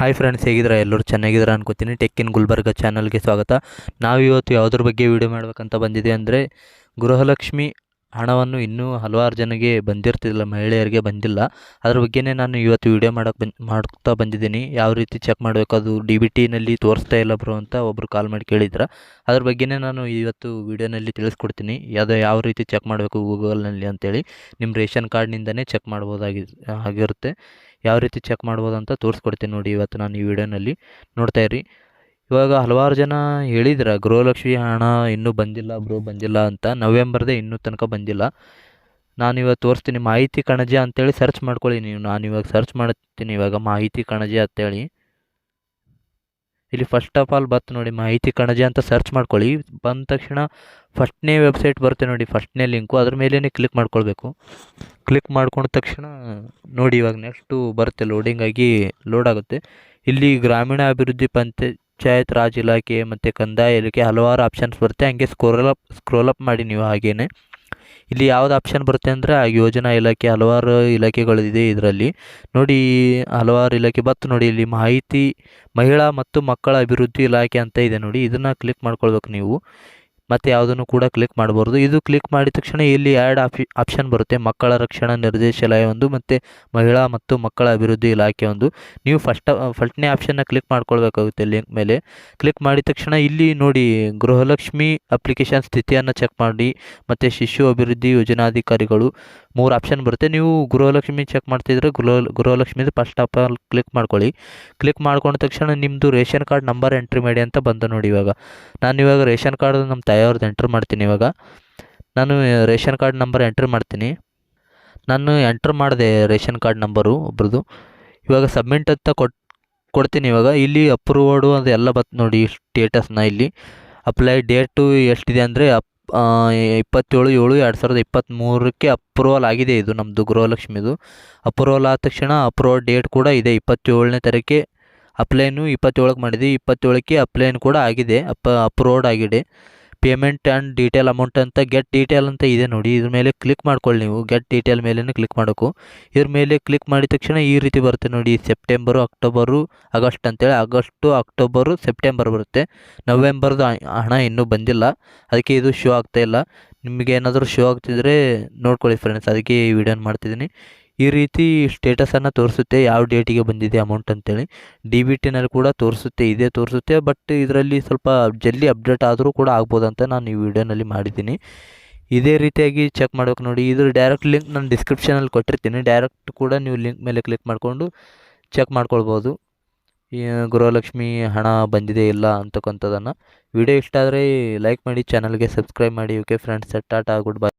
Hi friends ಹೇಗಿದ್ರೆ ಎಲ್ಲರೂ ಚೆನ್ನಾಗಿದ್ದೀರಾ ಅನ್ಕೋತೀನಿ. ಟೆಕ್ ಇನ್ ಗುಲ್ಬರ್ಗ ಚಾನಲ್ಗೆ ಸ್ವಾಗತ. ನಾವು ಇವತ್ತು ಯಾವುದ್ರ ಬಗ್ಗೆ ವಿಡಿಯೋ ಮಾಡಬೇಕಂತ ಬಂದಿದೆ ಅಂದರೆ, ಗೃಹಲಕ್ಷ್ಮಿ ಹಣವನ್ನು ಇನ್ನೂ ಹಲವಾರು ಜನಗೆ ಬಂದಿರ್ತಿಲ್ಲ ಮಹಿಳೆಯರಿಗೆ ಬಂದಿಲ್ಲ. ಅದ್ರ ಬಗ್ಗೆನೇ ನಾನು ಇವತ್ತು ವಿಡಿಯೋ ಮಾಡೋಕೆ ಬಂದು ಮಾಡ್ತಾ ಬಂದಿದ್ದೀನಿ. ಯಾವ ರೀತಿ ಚೆಕ್ ಮಾಡಬೇಕು, ಅದು ಡಿ ಬಿ ಟಿನಲ್ಲಿ ತೋರಿಸ್ತಾ ಇಲ್ಲ ಬ್ರೋ ಅಂತ ಒಬ್ಬರು ಕಾಲ್ ಮಾಡಿ ಕೇಳಿದ್ರ. ಅದ್ರ ಬಗ್ಗೆನೇ ನಾನು ಇವತ್ತು ವಿಡಿಯೋನಲ್ಲಿ ತಿಳಿಸ್ಕೊಡ್ತೀನಿ. ಅದು ಯಾವ ರೀತಿ ಚೆಕ್ ಮಾಡಬೇಕು ಗೂಗಲ್ನಲ್ಲಿ ಅಂತೇಳಿ. ನಿಮ್ಮ ರೇಷನ್ ಕಾರ್ಡ್ನಿಂದನೇ ಚೆಕ್ ಮಾಡ್ಬೋದಾಗಿ, ಆಗಿರುತ್ತೆ. ಯಾವ ರೀತಿ ಚೆಕ್ ಮಾಡ್ಬೋದು ಅಂತ ತೋರಿಸ್ಕೊಡ್ತೀನಿ ನೋಡಿ ಇವತ್ತು ನಾನು ಈ ವಿಡಿಯೋನಲ್ಲಿ ನೋಡ್ತಾ ಇರಿ ಇವಾಗ ಹಲವಾರು ಜನ ಹೇಳಿದ್ರ, ಗೃಹಲಕ್ಷ್ಮಿ ಹಣ ಇನ್ನೂ ಬಂದಿಲ್ಲ ಬ್ರೋ ಬಂದಿಲ್ಲ ಅಂತ. ನವೆಂಬರ್ದೇ ಇನ್ನೂ ತನಕ ಬಂದಿಲ್ಲ. ನಾನು ಇವಾಗ ತೋರಿಸ್ತೀನಿ ಮಾಹಿತಿ ಕಣಜ ಅಂತೇಳಿ ಸರ್ಚ್ ಮಾಡ್ಕೊಳ್ಳಿ ನೀವು. ನಾನು ಇವಾಗ ಸರ್ಚ್ ಮಾಡ್ತೀನಿ ಇವಾಗ ಮಾಹಿತಿ ಕಣಜ ಅಂತೇಳಿ. ಇಲ್ಲಿ ಫಸ್ಟ್ ಆಫ್ ಆಲ್ ಬತ್ತು ನೋಡಿ ಮಾಹಿತಿ ಕಣಜ ಅಂತ ಸರ್ಚ್ ಮಾಡ್ಕೊಳ್ಳಿ. ಬಂದ ತಕ್ಷಣ ಫಸ್ಟ್ನೇ ವೆಬ್ಸೈಟ್ ಬರುತ್ತೆ ನೋಡಿ ಫಸ್ಟ್ನೇ ಲಿಂಕು ಅದ್ರ ಮೇಲೇ ಕ್ಲಿಕ್ ಮಾಡ್ಕೊಳ್ಬೇಕು. ಕ್ಲಿಕ್ ಮಾಡ್ಕೊಂಡ ತಕ್ಷಣ ನೋಡಿ ಇವಾಗ ನೆಕ್ಸ್ಟು ಬರುತ್ತೆ ಲೋಡಿಂಗ್ ಆಗಿ ಲೋಡ್ ಆಗುತ್ತೆ. ಇಲ್ಲಿ ಗ್ರಾಮೀಣ ಅಭಿವೃದ್ಧಿ ಪಂಚಾಯತ್ ರಾಜ್ ಇಲಾಖೆ ಮತ್ತು ಕಂದಾಯ ಇಲಾಖೆ ಹಲವಾರು ಆಪ್ಷನ್ಸ್ ಬರುತ್ತೆ. ಹಂಗೆ ಸ್ಕ್ರೋಲ್ ಅಪ್ ಸ್ಕ್ರೋಲ್ ಅಪ್ ಮಾಡಿ ನೀವು ಹಾಗೇನೆ. ಇಲ್ಲಿ ಯಾವ್ದು ಆಪ್ಷನ್ ಬರುತ್ತೆ ಅಂದರೆ ಆ ಯೋಜನಾ ಇಲಾಖೆ ಹಲವಾರು ಇಲಾಖೆಗಳಿದೆ ಇದರಲ್ಲಿ. ನೋಡಿ, ಹಲವಾರು ಇಲಾಖೆ ಬತ್ತು ನೋಡಿ ಇಲ್ಲಿ ಮಾಹಿತಿ ಮಹಿಳಾ ಮತ್ತು ಮಕ್ಕಳ ಅಭಿವೃದ್ಧಿ ಇಲಾಖೆ ಅಂತ ಇದೆ ನೋಡಿ. ಇದನ್ನು ಕ್ಲಿಕ್ ಮಾಡ್ಕೊಳ್ಬೇಕು ನೀವು. ಮತ್ತು ಯಾವುದನ್ನು ಕೂಡ ಕ್ಲಿಕ್ ಮಾಡಬಾರ್ದು. ಇದು ಕ್ಲಿಕ್ ಮಾಡಿದ ತಕ್ಷಣ ಇಲ್ಲಿ ಎರಡು ಆಪ್ಷನ್ ಬರುತ್ತೆ. ಮಕ್ಕಳ ರಕ್ಷಣಾ ನಿರ್ದೇಶಾಲಯ ಒಂದು ಮತ್ತು ಮಹಿಳಾ ಮತ್ತು ಮಕ್ಕಳ ಅಭಿವೃದ್ಧಿ ಇಲಾಖೆ ಒಂದು. ನೀವು ಫಸ್ಟ್ ಫಸ್ಟ್ನೇ ಆಪ್ಷನ್ನ ಕ್ಲಿಕ್ ಮಾಡ್ಕೊಳ್ಬೇಕಾಗುತ್ತೆ ಲಿಂಕ್ ಮೇಲೆ. ಕ್ಲಿಕ್ ಮಾಡಿದ ತಕ್ಷಣ ಇಲ್ಲಿ ನೋಡಿ ಗೃಹಲಕ್ಷ್ಮಿ ಅಪ್ಲಿಕೇಶನ್ ಸ್ಥಿತಿಯನ್ನು ಚೆಕ್ ಮಾಡಿ, ಮತ್ತು ಶಿಶು ಅಭಿವೃದ್ಧಿ ಯೋಜನಾಧಿಕಾರಿಗಳು ಮೂರು ಆಪ್ಷನ್ ಬರುತ್ತೆ. ನೀವು ಗೃಹಲಕ್ಷ್ಮಿ ಚೆಕ್ ಮಾಡ್ತಿದ್ರೆ ಗೃಹ, ಗೃಹಲಕ್ಷ್ಮಿದು ಫಸ್ಟ್ ಆಪ್ ಕ್ಲಿಕ್ ಮಾಡ್ಕೊಳ್ಳಿ. ಕ್ಲಿಕ್ ಮಾಡ್ಕೊಂಡ ತಕ್ಷಣ ನಿಮ್ಮದು ರೇಷನ್ ಕಾರ್ಡ್ ನಂಬರ್ ಎಂಟ್ರಿ ಮಾಡಿ ಅಂತ ಬಂದು ನೋಡಿ ಇವಾಗ. ನಾನು ಇವಾಗ ರೇಷನ್ ಕಾರ್ಡ್ ನಮ್ಮ ತಾಯಿಯವ್ರದ್ದು ಎಂಟ್ರ್ ಮಾಡ್ತೀನಿ ಇವಾಗ. ನಾನು ರೇಷನ್ ಕಾರ್ಡ್ ನಂಬರ್ ಎಂಟ್ರ್ ಮಾಡ್ತೀನಿ. ನಾನು ಎಂಟ್ರ್ ಮಾಡಿದೆ ರೇಷನ್ ಕಾರ್ಡ್ ನಂಬರು ಒಬ್ರದ್ದು ಇವಾಗ ಸಬ್ಮಿಟ್ ಅಂತ ಕೊಡ್ತೀನಿ ಇವಾಗ. ಇಲ್ಲಿ ಅಪ್ರೂವಡು ಅದು ಎಲ್ಲ ಬತ್ತು ನೋಡಿ ಸ್ಟೇಟಸ್ನ ಇಲ್ಲಿ. ಅಪ್ಲೈ ಡೇಟು ಎಷ್ಟಿದೆ ಅಂದರೆ ಅಪ್ ಇಪ್ಪತ್ತೇಳು ಏಳು ಎರಡು ಸಾವಿರದ ಇಪ್ಪತ್ತ್ಮೂರಕ್ಕೆ ಅಪ್ರೂವಲ್ ಆಗಿದೆ ಇದು ನಮ್ಮದು ಗೃಹಲಕ್ಷ್ಮಿದು. ಅಪ್ರೂವಲ್ ಆದ ತಕ್ಷಣ ಅಪ್ರೂವಲ್ ಡೇಟ್ ಕೂಡ ಇದೆ. ಇಪ್ಪತ್ತೇಳನೇ ತಾರೀಕೆ ಅಪ್ಲೈನು ಇಪ್ಪತ್ತೇಳಕ್ಕೆ ಮಾಡಿದೆ. ಇಪ್ಪತ್ತೇಳಕ್ಕೆ ಅಪ್ಲೈನ್ ಕೂಡ ಆಗಿದೆ. ಅಪ್ ಅಪ್ರೂವ್ಡ್ ಆಗಿದೆ. ಪೇಮೆಂಟ್ ಆ್ಯಂಡ್ ಡೀಟೇಲ್ ಅಮೌಂಟ್ ಅಂತ ಗೆಟ್ ಡೀಟೇಲ್ ಅಂತ ಇದೆ ನೋಡಿ. ಇದ್ರ ಮೇಲೆ ಕ್ಲಿಕ್ ಮಾಡ್ಕೊಳ್ಳಿ ನೀವು. ಗೆಟ್ ಡೀಟೇಲ್ ಮೇಲೇ ಕ್ಲಿಕ್ ಮಾಡಬೇಕು ಇದ್ರ ಮೇಲೆ ಕ್ಲಿಕ್ ಮಾಡಿದ ತಕ್ಷಣ ಈ ರೀತಿ ಬರುತ್ತೆ ನೋಡಿ. ಸೆಪ್ಟೆಂಬರು ಅಕ್ಟೋಬರು ಆಗಸ್ಟ್ ಅಂತೇಳಿ. ಆಗಸ್ಟು ಅಕ್ಟೋಬರು ಸೆಪ್ಟೆಂಬರ್ ಬರುತ್ತೆ. ನವೆಂಬರ್ದು ಹಣ ಇನ್ನೂ ಬಂದಿಲ್ಲ. ಅದಕ್ಕೆ ಇದು ಶೋ ಆಗ್ತಾಯಿಲ್ಲ ಇಲ್ಲ. ನಿಮಗೆ ಏನಾದರೂ ಶೋ ಆಗ್ತಿದ್ರೆ ನೋಡ್ಕೊಳ್ಳಿ ಫ್ರೆಂಡ್ಸ್ ಅದಕ್ಕೆ ಈ ವಿಡಿಯೋನ ಮಾಡ್ತಿದ್ದೀನಿ. ಈ ರೀತಿ ಸ್ಟೇಟಸನ್ನು ತೋರಿಸುತ್ತೆ, ಯಾವ ಡೇಟಿಗೆ ಬಂದಿದೆ ಅಮೌಂಟ್ ಅಂತೇಳಿ. ಡಿ ಬಿ ಟಿನಲ್ಲಿ ಕೂಡ ತೋರಿಸುತ್ತೆ, ಇದೇ ತೋರಿಸುತ್ತೆ ಬಟ್ ಇದರಲ್ಲಿ ಸ್ವಲ್ಪ ಜಲ್ದಿ ಅಪ್ಡೇಟ್ ಆದರೂ ಕೂಡ ಆಗ್ಬೋದು ಅಂತ ನಾನು ಈ ವಿಡಿಯೋನಲ್ಲಿ ಮಾಡಿದ್ದೀನಿ. ಇದೇ ರೀತಿಯಾಗಿ ಚೆಕ್ ಮಾಡ್ಬೇಕು ನೋಡಿ, ಇದ್ರ ಡೈರೆಕ್ಟ್ ಲಿಂಕ್ ನಾನು ಡಿಸ್ಕ್ರಿಪ್ಷನಲ್ಲಿ ಕೊಟ್ಟಿರ್ತೀನಿ. ಡೈರೆಕ್ಟ್ ಕೂಡ ನೀವು ಲಿಂಕ್ ಮೇಲೆ ಕ್ಲಿಕ್ ಮಾಡಿಕೊಂಡು ಚೆಕ್ ಮಾಡ್ಕೊಳ್ಬೋದು. ಗೃಹಲಕ್ಷ್ಮಿ ಹಣ ಬಂದಿದೆ ಇಲ್ಲ ಅಂತಕ್ಕಂಥದ್ದನ್ನು. ವಿಡಿಯೋ ಇಷ್ಟ ಆದರೆ ಲೈಕ್ ಮಾಡಿ ಚಾನಲ್ಗೆ ಸಬ್ಸ್ಕ್ರೈಬ್ ಮಾಡಿ ಓಕೆ ಫ್ರೆಂಡ್ಸ್ ಟಾಟಾ ಗುಡ್ ಬೈ